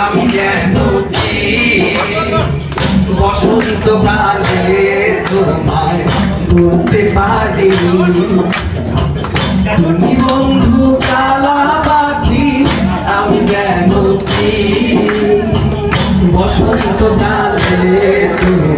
আমি কেন বসন্ত কালে তোমায় বলতে পারি। তুমি বন্ধু আমি যেন বসন্ত কালে তুমি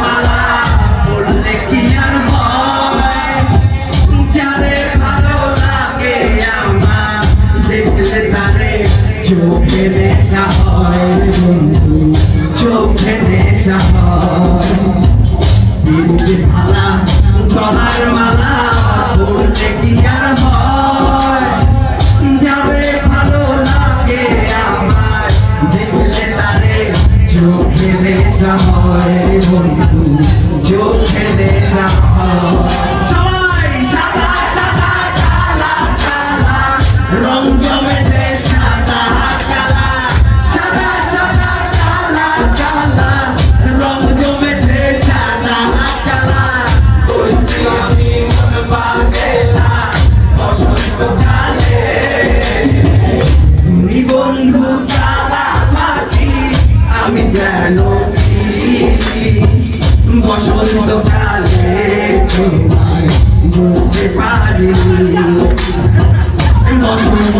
চোখে নেশা হয় বন্ধু, চোখে নেশা হয়। পিড়িতে ঢালা গলার মালা বললে কি আর হয়? যাবে ভালো লাগে আমার দেখলে তারে চোখে নেশা হয় বন্ধু, চোখে নেশা হয়। বসন্ত কালে তোমায় বলতে পারি বসন্ত